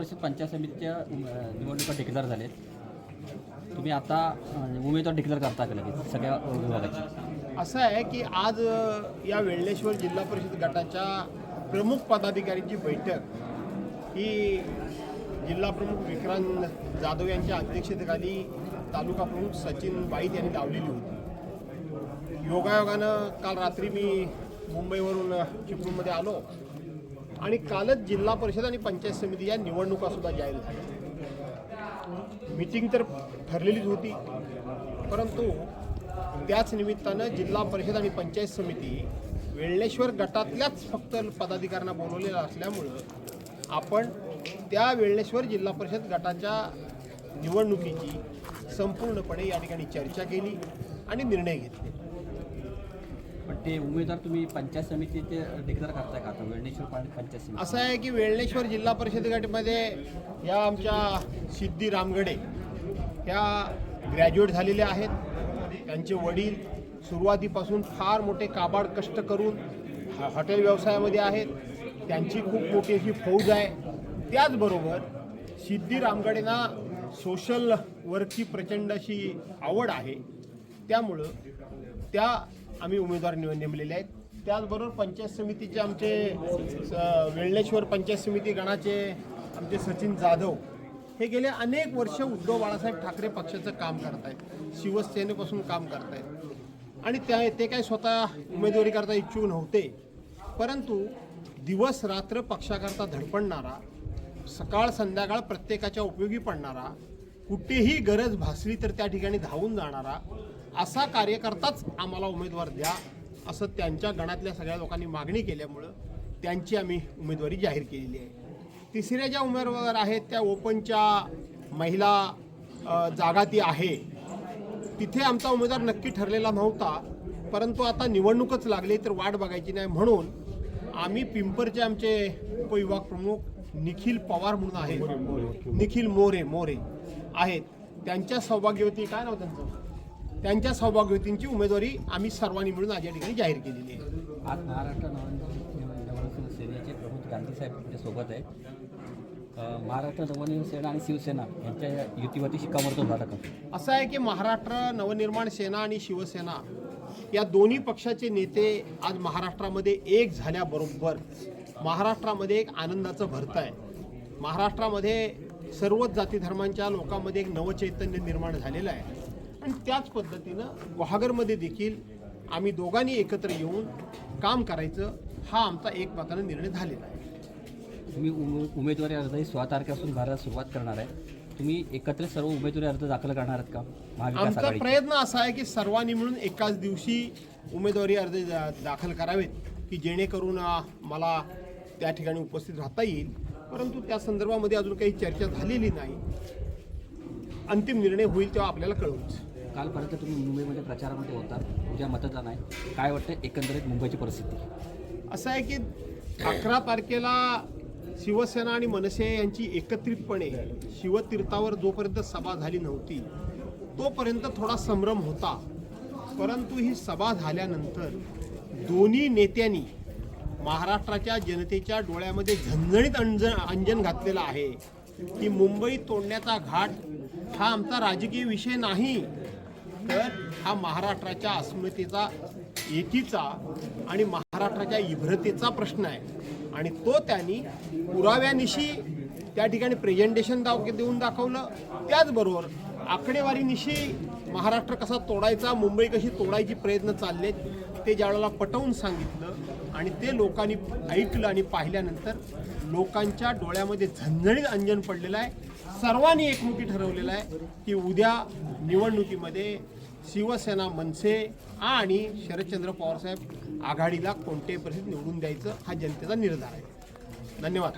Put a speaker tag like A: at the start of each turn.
A: परिषद पंचायत समितीच्या निवडणुका डिक्लेअर झालेत. तुम्ही आता उमेदवार डिक्लेअर करता का लगेच सगळ्या विभागाची?
B: असं आहे की आज या वेळेश्वर जिल्हा परिषद गटाच्या प्रमुख पदाधिकाऱ्यांची बैठक ही जिल्हा प्रमुख विक्रांत जाधव यांच्या अध्यक्षतेखाली तालुका प्रमुख सचिन बाईत यांनी लावलेली होती. योगायोगानं काल रात्री मी मुंबईवरून चिपळूणमध्ये आलो. आणि कालच जिल्हा परिषद आणि पंचायत समिती या निवडणुकासुद्धा जाहीर झाल्या. मिटिंग तर ठरलेलीच होती परंतु त्याच निमित्तानं जिल्हा परिषद आणि पंचायत समिती वेळलेश्वर गटातल्याच फक्त पदाधिकाऱ्यांना बोलवलेलं असल्यामुळं आपण त्या वेळलेश्वर जिल्हा परिषद गटाच्या निवडणुकीची संपूर्णपणे या ठिकाणी चर्चा केली आणि निर्णय घेतले.
A: पण ते उमेदवार तुम्ही पंचायत समितीचे डिक्लेअर करताय का? आता वेळणेश्वर पंचायत समिती.
B: असं आहे की वेळलेश्वर जिल्हा परिषद गटमध्ये या आमच्या सिद्धी रामगडे ह्या ग्रॅज्युएट झालेल्या आहेत. त्यांचे वडील सुरुवातीपासून फार मोठे काबाड कष्ट करून हॉटेल व्यवसायामध्ये आहेत. त्यांची खूप मोठी अशी फौज आहे. त्याचबरोबर सिद्धी रामगडेंना सोशल वर्कची प्रचंड अशी आवड आहे. त्यामुळं त्या आम्ही उमेदवार निव नेमलेले आहेत. त्याचबरोबर पंचायत समितीचे आमचे स- पंचायत समिती गणाचे आमचे सचिन जाधव हे गेले अनेक वर्ष उद्धव बाळासाहेब ठाकरे पक्षाचं काम करतायत. शिवसेनेपासून काम करतायत. आणि त्या ते काय स्वतः उमेदवारी करता इच्छुक नव्हते. परंतु दिवस रात्र पक्षाकरता धडपडणारा सकाळ संध्याकाळ प्रत्येकाच्या उपयोगी पडणारा कुठेही गरज भासली तर त्या ठिकाणी धावून जाणारा असा कार्यकर्ताच आम्हाला उमेदवार द्या असं त्यांच्या गणातल्या सगळ्या लोकांनी मागणी केल्यामुळं त्यांची आम्ही उमेदवारी जाहीर केलेली आहे. तिसऱ्या ज्या उमेदवार आहेत त्या ओपनच्या महिला जागा ती आहे. तिथे आमचा उमेदवार नक्की ठरलेला नव्हता परंतु आता निवडणूकच लागली तर वाट बघायची नाही म्हणून आम्ही पिंपरचे आमचे उपविभाग प्रमुख निखिल पवार म्हणून आहेत. निखिल मोरे मोरे आहेत. त्यांच्या सौभाग्यवती काय नाव त्यांचं? त्यांच्या सौभाग्यवतींची उमेदवारी आम्ही सर्वांनी मिळून आज या ठिकाणी जाहीर केलेली आहे.
A: आज महाराष्ट्र नवनिर्माण सेनेचे प्रमुख गांधी साहेब आपल्यासोबत आहे. महाराष्ट्र नवनिर्माण सेना आणि शिवसेना यांच्या युतीवरती शिक्कामोर्तब झाला का?
B: असं आहे की महाराष्ट्र नवनिर्माण सेना आणि शिवसेना या दोन्ही पक्षाचे नेते आज महाराष्ट्रामध्ये एक झाल्याबरोबर महाराष्ट्रामध्ये एक आनंदाचं भरत आहे. महाराष्ट्रामध्ये सर्वच जाती धर्मांच्या लोकांमध्ये एक नवचैतन्य निर्माण झालेलं आहे. आणि त्याच पद्धतीनं गुहागरमध्ये देखील आम्ही दोघांनी एकत्र येऊन काम करायचं हा आमचा एकमतानं निर्णय झालेला आहे.
A: तुम्ही उमे- उमेदवारी अर्ज ही सोळा तारखेपासून भरायला सुरुवात करणार आहे. तुम्ही एकत्र सर्व उमेदवारी अर्ज दाखल करणार आहात का? महाविकास
B: आमचा प्रयत्न असा आहे की सर्वांनी मिळून एकाच दिवशी उमेदवारी अर्ज दा- दाखल करावेत की जेणेकरून अ, मला त्या ठिकाणी उपस्थित राहता येईल. परंतु त्या संदर्भामध्ये अजून काही चर्चा झालेली नाही. अंतिम निर्णय होईल तेव्हा आपल्याला कळवूच.
A: कालपर्यंत तुम्ही मुंबईमध्ये प्रचारामध्ये होता उद्या मतदान आहे काय वाटतं एकंदरीत मुंबईची परिस्थिती?
B: असं आहे की अकरा तारखेला शिवसेना आणि मनसे यांची एकत्रितपणे शिवतीर्थावर जोपर्यंत सभा झाली नव्हती तोपर्यंत थोडा संभ्रम होता. परंतु ही सभा झाल्यानंतर दोन्ही नेत्यांनी महाराष्ट्राच्या जनतेच्या डोळ्यामध्ये झणझणीत अंजन अंजन घातलेलं आहे की मुंबई तोडण्याचा घाट हा आमचा राजकीय विषय नाही. तर हा महाराष्ट्राच्या अस्मितेचा एकीचा आणि महाराष्ट्राच्या इभ्रतेचा प्रश्न आहे. आणि तो त्यांनी पुराव्यानिशी त्या ठिकाणी प्रेझेंटेशन दाव देऊन दाखवलं. त्याचबरोबर आकडेवारीनिशी महाराष्ट्र कसा तोडायचा मुंबई कशी तोडायची प्रयत्न चालले ते ज्यावेळेला पटवून सांगितलं आणि ते लोकांनी ऐकलं आणि पाहिल्यानंतर लोकांच्या डोळ्यामध्ये झणझणीत अंजन पडलेलं आहे. सर्वांनी एकमुखी ठरवलेलं आहे की उद्या निवडणुकीमध्ये शिवसेना मनसे आणि शरदचंद्र पवारसाहेब आघाडीला कोणत्याही परिस्थितीत निवडून द्यायचं हा जनतेचा निर्धार आहे. धन्यवाद.